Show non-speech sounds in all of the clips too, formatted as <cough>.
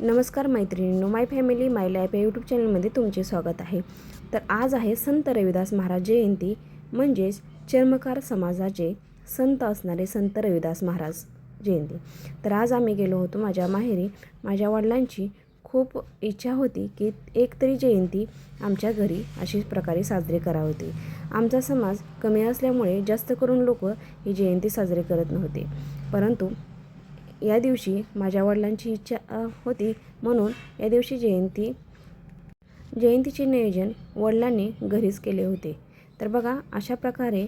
नमस्कार मैत्रिणींनो my family my life या यूट्यूब चॅनलमध्ये तुमचे स्वागत आहे. तर आज आहे संत रविदास महाराज जयंती म्हणजेच चर्मकार समाजाचे संत असणारे संत रविदास महाराज जयंती. तर आज आम्ही गेलो होतो माझ्या माहेरी. माझ्या वडिलांची खूप इच्छा होती की एक तरी जयंती आमच्या घरी अशीच प्रकारे साजरी करावी आमचा समाज कमी असल्यामुळे जास्त करून लोक ही जयंती साजरी करत नव्हते. परंतु या दिवशी माझ्या वडिलांची इच्छा होती. म्हणून या दिवशी जयंती जयंतीचे नियोजन वडिलांनी घरीच केले होते. तर बघा अशा प्रकारे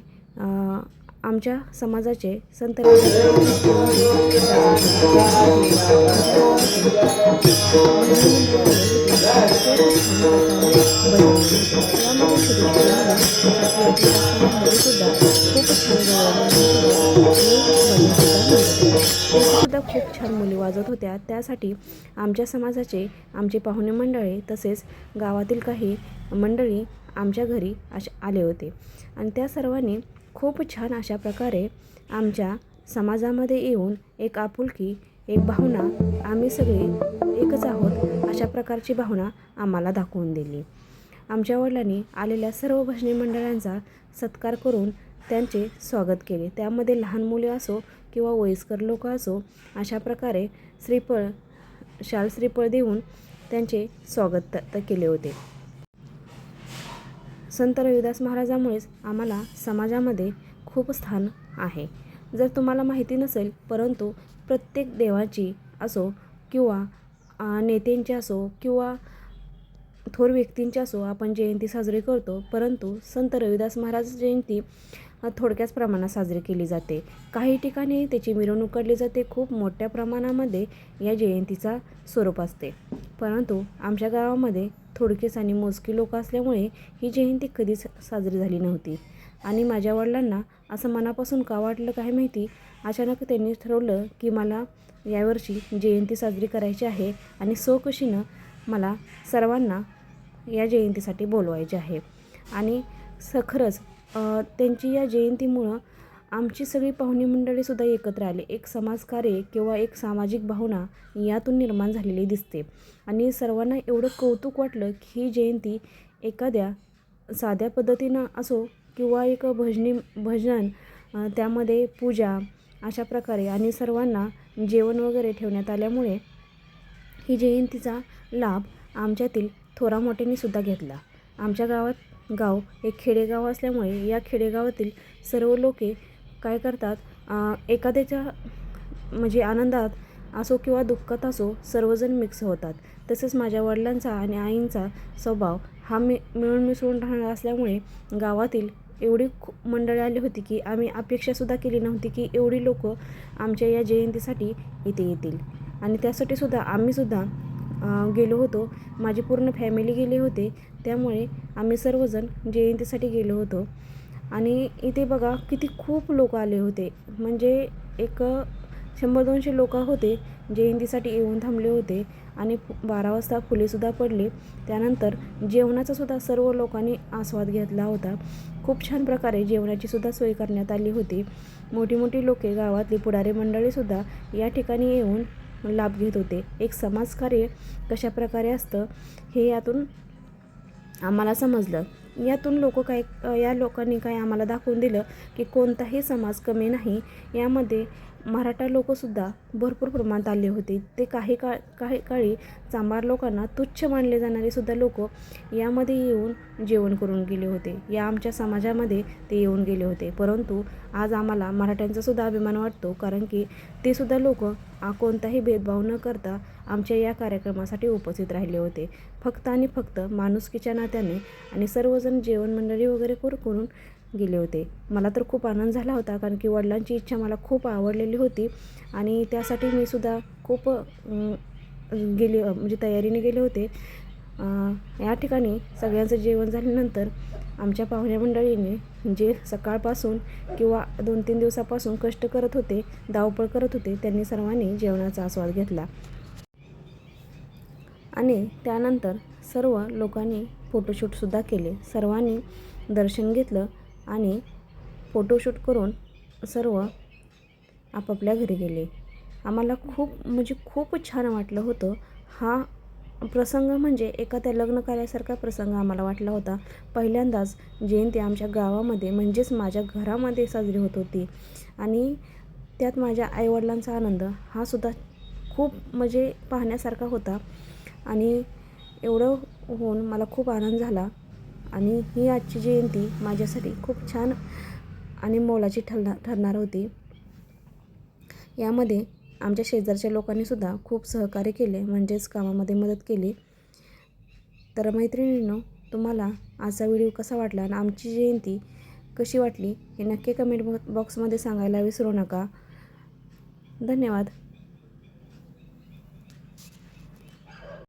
आमच्या समाजाचे संत <laughs> सुद्धा खूप छान मुली वाजत होत्या. त्यासाठी आमच्या समाजाचे आमचे पाहुणे मंडळे तसेच गावातील काही मंडळी आमच्या घरी असे आले होते. आणि त्या सर्वांनी खूप छान अशा प्रकारे आमच्या समाजामध्ये येऊन एक आपुलकी एक भावना आम्ही सगळे एकच आहोत अशा प्रकारची भावना आम्हाला दाखवून दिली. आमच्या वडिलांनी आलेल्या सर्व भजनी मंडळांचा सत्कार करून त्यांचे स्वागत केले. त्यामध्ये लहान मुले असो किंवा वयस्कर लोक असो अशा प्रकारे श्रीफळ शाल श्रीफळ देऊन त्यांचे स्वागत केले होते. संत रविदास महाराजामुळेच आम्हाला समाजामध्ये खूप स्थान आहे. जर तुम्हाला माहिती नसेल परंतु प्रत्येक देवाची असो किंवा नेत्यांची असो किंवा थोर व्यक्तींची असो आपण जयंती साजरी करतो. परंतु संत रविदास महाराज जयंती थोडक्याच प्रमाणात साजरी केली जाते. काही ठिकाणी त्याची मिरवणूक काढली जाते. खूप मोठ्या प्रमाणामध्ये या जयंतीचा स्वरूप असते. परंतु आमच्या गावामध्ये थोडकेच आणि मोजकी लोक असल्यामुळे ही जयंती कधीच साजरी झाली नव्हती. आणि माझ्या वडिलांना असं मनापासून का वाटलं काय माहिती? अचानक त्यांनी ठरवलं की मला यावर्षी जयंती साजरी करायची आहे आणि सोकशीनं मला सर्वांना या जयंतीसाठी बोलवायचे आहे. आणि सखरच त्यांची या जयंतीमुळं आमची सगळी पाहुणी मंडळीसुद्धा एकत्र आले. एक समाजकार्य किंवा एक सामाजिक भावना यातून निर्माण झालेली दिसते. आणि सर्वांना एवढं कौतुक वाटलं की ही जयंती एखाद्या साध्या पद्धतीनं असो किंवा एक भजनी भजन त्यामध्ये पूजा अशा प्रकारे आणि सर्वांना जेवण वगैरे ठेवण्यात आल्यामुळे ही जयंतीचा लाभ आमच्यातील थोरा मोठ्यांनीसुद्धा घेतला. आमच्या गावात गाव एक खेडेगाव असल्यामुळे या खेडेगावातील सर्व लोके काय करतात एखाद्याच्या म्हणजे आनंदात असो किंवा दुःखात असो सर्वजण मिक्स होतात. तसेच माझ्या वडिलांचा आणि आईंचा स्वभाव हा मी मिळून मिसळून राहणार असल्यामुळे गावातील एवढी मंडळी आली होती की आम्ही अपेक्षासुद्धा केली नव्हती की एवढी लोक आमच्या या जयंतीसाठी इथे येतील. आणि त्यासाठी सुद्धा आम्हीसुद्धा गेलो होतो. माझी पूर्ण फॅमिली गेली होती. त्यामुळे आम्ही सर्वजण जयंतीसाठी गेलो होतो. आणि इथे बघा किती खूप लोक आले होते. म्हणजे एक शंभर दोनशे लोक होते जयंतीसाठी येऊन थांबले होते. आणि बारा वाजता फुलेसुद्धा पडले. त्यानंतर जेवणाचासुद्धा सर्व लोकांनी आस्वाद घेतला होता. खूप छान प्रकारे जेवणाची सुद्धा सोय करण्यात आली होती. मोठी मोठी लोके गावातली पुढारी मंडळीसुद्धा या ठिकाणी येऊन लाभ घेत होते. एक समाजकार्य कशा प्रकारे असतं हे यातून आम्हाला समजलं. यातून लोक काय या लोकांनी काय आम्हाला दाखवून दिलं की कोणताही समाज कमी नाही. यामध्ये मराठा लोकसुद्धा भरपूर प्रमाणात आले होते. ते काही काळ काही काळी चांभार लोकांना तुच्छ मानले जाणारे सुद्धा लोक यामध्ये येऊन जेवण करून गेले होते. या आमच्या समाजामध्ये ते येऊन गेले होते. परंतु आज आम्हाला मराठ्यांचासुद्धा अभिमान वाटतो कारण की ते सुद्धा लोक कोणताही भेदभाव न करता आमच्या या कार्यक्रमासाठी उपस्थित राहिले होते. फक्त आणि फक्त माणुसकीच्या नात्याने आणि सर्वजण जेवण मंडळी वगैरे करून गेले होते. मला तर खूप आनंद झाला होता कारण की वडिलांची इच्छा मला खूप आवडलेली होती आणि त्यासाठी मी सुद्धा खूप गेले म्हणजे तयारीने गेले होते. या ठिकाणी सगळ्यांचं जेवण झाल्यानंतर आमच्या पाहुण्या मंडळीने जे सकाळपासून किंवा दोन तीन दिवसापासून कष्ट करत होते धावपळ करत होते त्यांनी सर्वांनी जेवणाचा आस्वाद घेतला. आणि त्यानंतर सर्व लोकांनी फोटोशूटसुद्धा केले. सर्वांनी दर्शन घेतलं. आणि फोटोशूट करून सर्व आपापल्या घरी गेले. आम्हाला खूप म्हणजे खूप छान वाटलं होतं. हा प्रसंग म्हणजे एखाद्या लग्न कार्यासारखा प्रसंग आम्हाला वाटला होता. पहिल्यांदाच जयंती आमच्या गावामध्ये म्हणजेच माझ्या घरामध्ये साजरी होत होती. आणि त्यात माझ्या आईवडिलांचा आनंद हा सुद्धा खूप म्हणजे पाहण्यासारखा होता. आणि एवढं होऊन मला खूप आनंद झाला. आणि ही आजची जयंती माझ्यासाठी खूप छान आणि मोलाची ठरणार ठरणार होती. यामध्ये आमच्या शेजारच्या लोकांनीसुद्धा खूप सहकार्य केले म्हणजेच कामामध्ये मदत केली. तर मैत्रिणींनो तुम्हाला आजचा व्हिडिओ कसा वाटला आणि आमची जयंती कशी वाटली हे नक्की कमेंट बॉक्समध्ये सांगायला विसरू नका. धन्यवाद.